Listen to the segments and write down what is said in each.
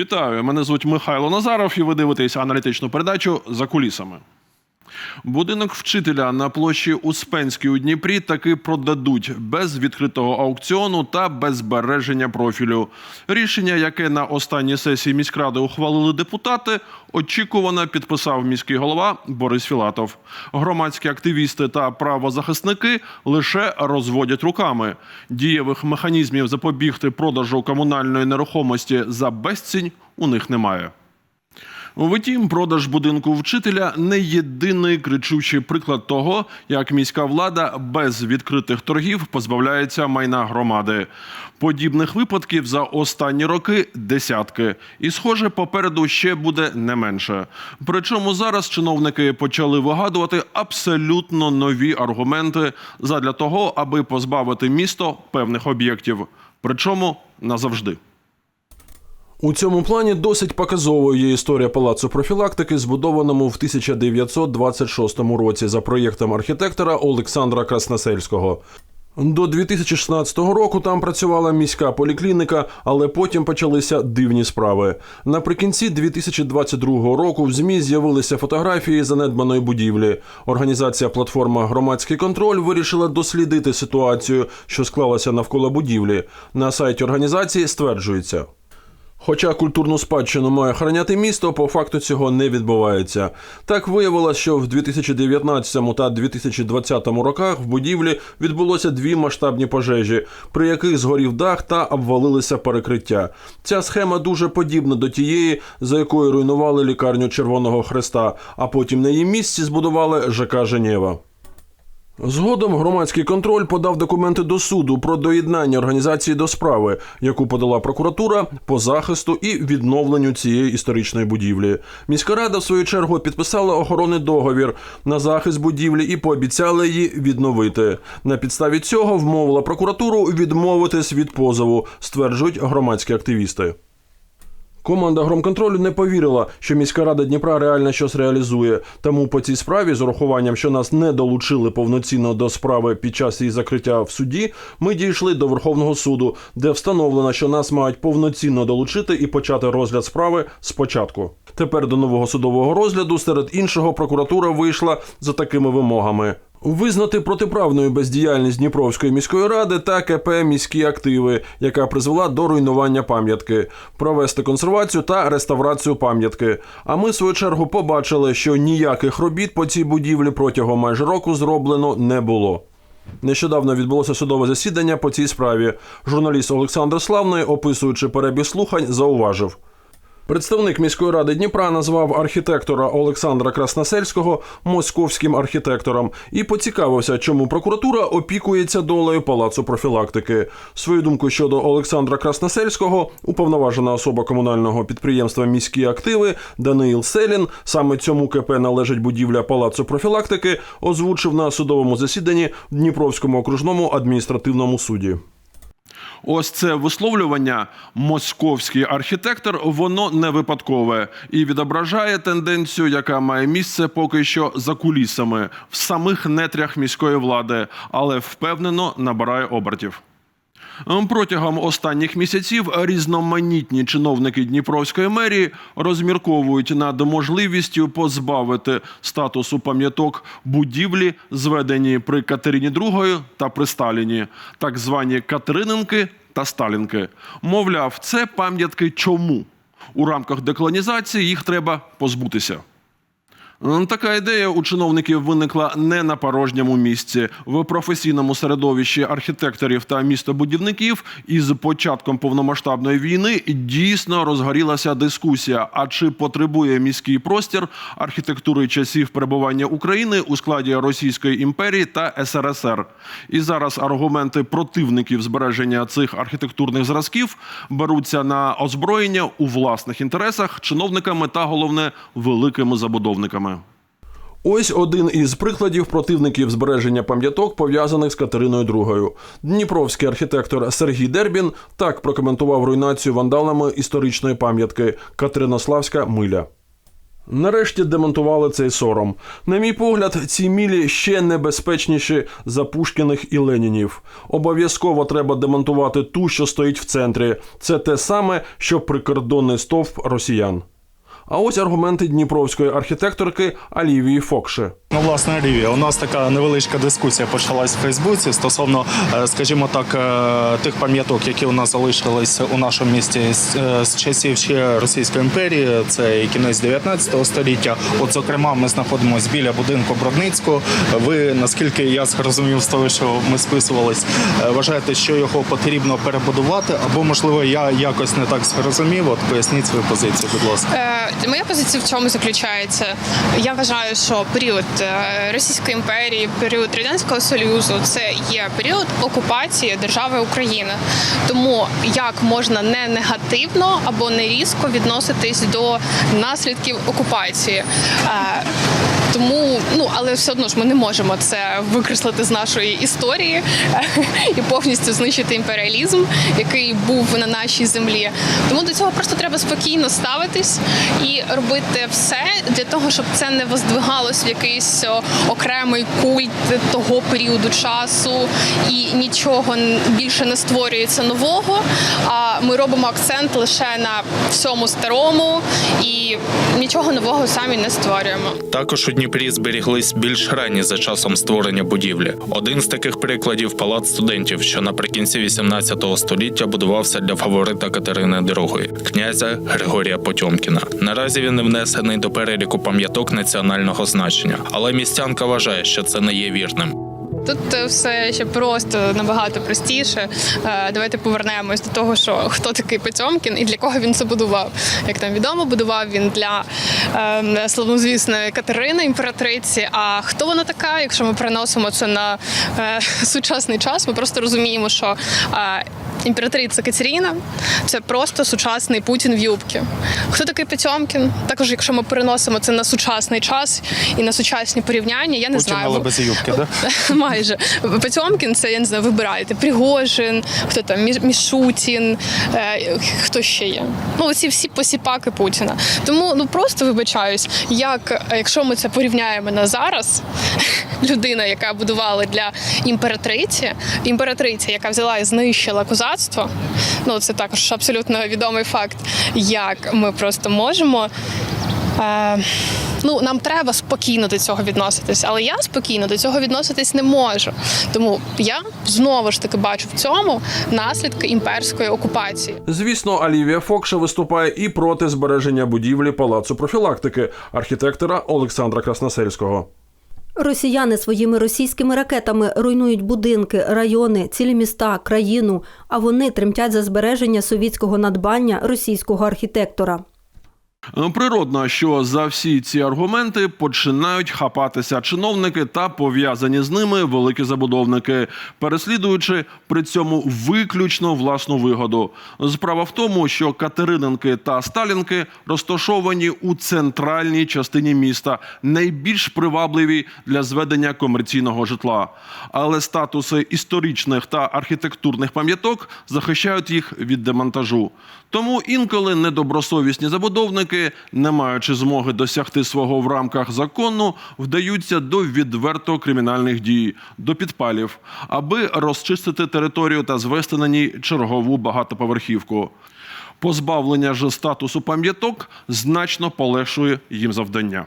Вітаю! Мене звуть Михайло Назаров, і ви дивитесь аналітичну передачу за кулісами. Будинок вчителя на площі Успенській у Дніпрі таки продадуть без відкритого аукціону та без збереження профілю. Рішення, яке на останній сесії міськради ухвалили депутати, очікувано підписав міський голова Борис Філатов. Громадські активісти та правозахисники лише розводять руками. Дієвих механізмів запобігти продажу комунальної нерухомості за безцінь у них немає. Втім, продаж будинку вчителя не єдиний кричущий приклад того, як міська влада без відкритих торгів позбавляється майна громади. Подібних випадків за останні роки десятки, і схоже, попереду ще буде не менше. Причому зараз чиновники почали вигадувати абсолютно нові аргументи задля того, аби позбавити місто певних об'єктів. Причому назавжди. У цьому плані досить показовою є історія палацу профілактики, збудованому в 1926 році за проєктом архітектора Олександра Красносельського. До 2016 року там працювала міська поліклініка, але потім почалися дивні справи. Наприкінці 2022 року в ЗМІ з'явилися фотографії занедбаної будівлі. Організація платформа Громадський контроль вирішила дослідити ситуацію, що склалася навколо будівлі. На сайті організації стверджується. Хоча культурну спадщину має охороняти місто, по факту цього не відбувається. Так виявилось, що в 2019 та 2020 роках в будівлі відбулося дві масштабні пожежі, при яких згорів дах та обвалилися перекриття. Ця схема дуже подібна до тієї, за якою руйнували лікарню Червоного Хреста, а потім на її місці збудували ЖК Женєва. Згодом громадський контроль подав документи до суду про доєднання організації до справи, яку подала прокуратура по захисту і відновленню цієї історичної будівлі. Міська рада, в свою чергу, підписала охоронний договір на захист будівлі і пообіцяла її відновити. На підставі цього вмовила прокуратуру відмовитись від позову, стверджують громадські активісти. Команда громконтролю не повірила, що міська рада Дніпра реально щось реалізує. Тому по цій справі, з урахуванням, що нас не долучили повноцінно до справи під час її закриття в суді, ми дійшли до Верховного суду, де встановлено, що нас мають повноцінно долучити і почати розгляд справи спочатку. Тепер до нового судового розгляду серед іншого прокуратура вийшла за такими вимогами. Визнати протиправною бездіяльність Дніпровської міської ради та КП міські активи, яка призвела до руйнування пам'ятки, провести консервацію та реставрацію пам'ятки. А ми, в свою чергу, побачили, що ніяких робіт по цій будівлі протягом майже року зроблено не було. Нещодавно відбулося судове засідання по цій справі. Журналіст Олександр Славний, описуючи перебіг слухань, зауважив. Представник міської ради Дніпра назвав архітектора Олександра Красносельського московським архітектором і поцікавився, чому прокуратура опікується долею палацу профілактики. Свою думку щодо Олександра Красносельського, уповноважена особа комунального підприємства Міські активи Даниїл Селін, саме цьому КП належить будівля палацу профілактики, озвучив на судовому засіданні в Дніпровському окружному адміністративному суді. Ось це висловлювання московський архітектор, воно не випадкове і відображає тенденцію, яка має місце поки що за кулісами в самих нетрях міської влади, але впевнено набирає обертів. Протягом останніх місяців різноманітні чиновники Дніпровської мерії розмірковують над можливістю позбавити статусу пам'яток будівлі, зведені при Катерині II та при Сталіні, так звані Катерининки та Сталінки. Мовляв, це пам'ятки чому? У рамках деколонізації їх треба позбутися. Така ідея у чиновників виникла не на порожньому місці. В професійному середовищі архітекторів та містобудівників із початком повномасштабної війни дійсно розгорілася дискусія: а чи потребує міський простір архітектури часів перебування України у складі Російської імперії та СРСР? І зараз аргументи противників збереження цих архітектурних зразків беруться на озброєння у власних інтересах чиновниками та головне великими забудовниками. Ось один із прикладів противників збереження пам'яток, пов'язаних з Катериною II. Дніпровський архітектор Сергій Дербін так прокоментував руйнацію вандалами історичної пам'ятки Катеринославська миля. Нарешті демонтували цей сором. На мій погляд, ці мілі ще небезпечніші за Пушкіних і Ленінів. Обов'язково треба демонтувати ту, що стоїть в центрі. Це те саме, що прикордонний стовп росіян. А ось аргументи дніпровської архітекторки Алівії Фокши. Ну, власне, Олівія, у нас така невеличка дискусія почалась в Фейсбуці стосовно, е, скажімо так, е, тих пам'яток, які у нас залишились у нашому місті з, е, часів ще Російської імперії. Це і кінець 19 століття. От, зокрема, ми знаходимося біля будинку Бродницького. Ви, наскільки я зрозумів з того, що ми списувались, вважаєте, що його потрібно перебудувати, або можливо я якось не так зрозумів. От поясніть свою позицію, будь ласка. Е, Моя позиція в чому заключається? Я вважаю, що період е, Російської імперії, період радянського союзу це є період окупації держави Україна. Тому як можна не негативно або не різко відноситись до наслідків окупації? Тому, ну але все одно ж ми не можемо це викреслити з нашої історії і повністю знищити імперіалізм, який був на нашій землі. Тому до цього просто треба спокійно ставитись і робити все для того, щоб це не воздвигалось в якийсь окремий культ того періоду часу, і нічого більше не створюється нового. А ми робимо акцент лише на всьому старому і нічого нового самі не створюємо. Також у Дніпрі зберіглись більш ранні за часом створення будівлі. Один з таких прикладів палац студентів, що наприкінці 18 століття будувався для фаворита Катерини II, князя Григорія Потьомкіна. Наразі він не внесений до переліку пам'яток національного значення, але містянка вважає, що це не є вірним. Тут е, все ще просто набагато простіше. Е, Давайте повернемось до того, що хто такий Потьомкін і для кого він це будував. Як там відомо, будував він для е, славнозвісної Катерини імператриці. А хто вона така? Якщо ми переносимо це на е, сучасний час, ми просто розуміємо, що імператриця Катерина це просто сучасний Путін в юбці. Хто такий Потьомкін? Також, якщо ми переносимо це на сучасний час і на сучасні порівняння, я не знаю. юбки, да? Майже Потьомкін, це я не знаю, вибираєте. Пригожин, хто там Мішутін, е, хто ще є. Ну, оці всі посіпаки Путіна. Тому ну просто вибачаюсь, як якщо ми це порівняємо на зараз, людина, яка будувала для імператриці, імператриця, яка взяла і знищила козацтво. Ну це також абсолютно відомий факт, як ми просто можемо. Е, ну, нам треба спокійно до цього відноситись, але я спокійно до цього відноситись не можу. Тому я знову ж таки бачу в цьому наслідки імперської окупації. Звісно, Алівія Фокша виступає і проти збереження будівлі палацу профілактики архітектора Олександра Красносельського. Росіяни своїми російськими ракетами руйнують будинки, райони, цілі міста, країну, а вони тремтять за збереження совітського надбання російського архітектора. Е, Природно, що за всі ці аргументи починають хапатися чиновники та пов'язані з ними великі забудовники, переслідуючи при цьому виключно власну вигоду. Справа в тому, що Катерининки та Сталінки розташовані у центральній частині міста, найбільш привабливі для зведення комерційного житла. Але статуси історичних та архітектурних пам'яток захищають їх від демонтажу. Тому інколи недобросовісні забудовники, не маючи змоги досягти свого в рамках закону, вдаються до відверто кримінальних дій, до підпалів, аби розчистити територію та звести на ній чергову багатоповерхівку. Позбавлення ж статусу пам'яток значно полегшує їм завдання.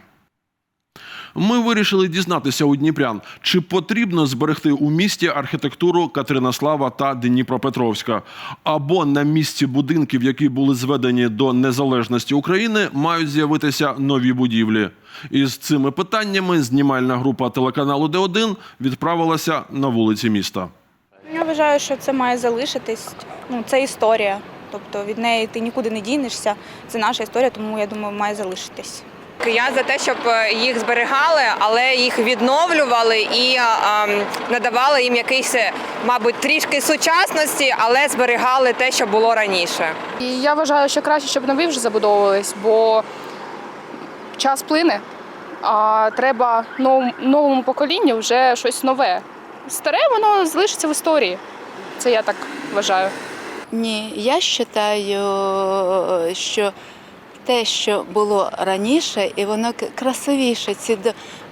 Ми вирішили дізнатися у дніпрян, чи потрібно зберегти у місті архітектуру Катеринослава та Дніпропетровська, або на місці будинків, які були зведені до незалежності України, мають з'явитися нові будівлі. Із цими питаннями знімальна група телеканалу Д1 відправилася на вулиці міста. Я вважаю, що це має залишитись. Ну, це історія. Тобто від неї ти нікуди не дінешся. Це наша історія, тому я думаю, має залишитись. Я за те, щоб е, їх зберігали, але їх відновлювали і а, надавали їм якийсь, е, мабуть, трішки сучасності, але зберігали те, що було раніше. І я вважаю, що краще, щоб нові вже забудовувались, бо час плине, а треба новому, новому поколінню вже щось нове. Старе воно залишиться в історії. Це я так вважаю. Ні, я вважаю, що те, що було раніше, і воно красивіше, ці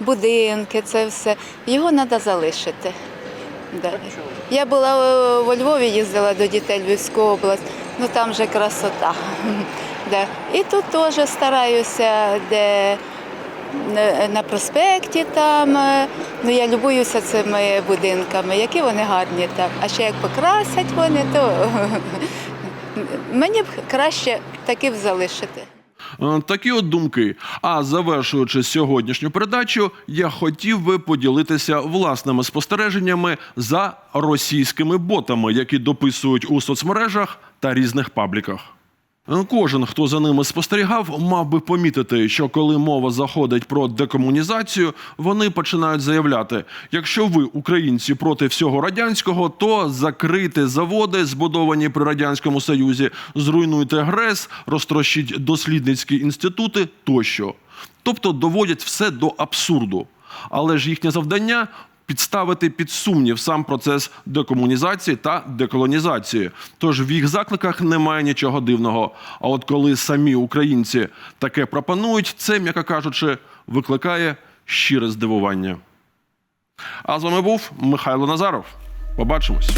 будинки, це все, його треба залишити. Я була е, во Львові, їздила до дітей в Львівську область, ну там же красота. І тут теж стараюся, де на- на проспекті там. е, Ну я любуюся цими будинками, які вони гарні там. А ще як покрасять вони, то мені б краще таки б залишити. Е, Такі от думки. А завершуючи сьогоднішню передачу, я хотів би поділитися власними спостереженнями за російськими ботами, які дописують у соцмережах та різних пабліках. Кожен, хто за ними спостерігав, мав би помітити, що коли мова заходить про декомунізацію, вони починають заявляти: якщо ви, українці, проти всього радянського, то закрийте заводи, збудовані при радянському союзі, зруйнуйте ГРЕС, розтрощіть дослідницькі інститути тощо. Тобто доводять все до абсурду. Але ж їхнє завдання підставити під сумнів сам процес декомунізації та деколонізації. Тож в їх закликах немає нічого дивного. А от коли самі українці таке пропонують, це, м'яко кажучи, викликає щире здивування. А з вами був Михайло Назаров. Побачимось.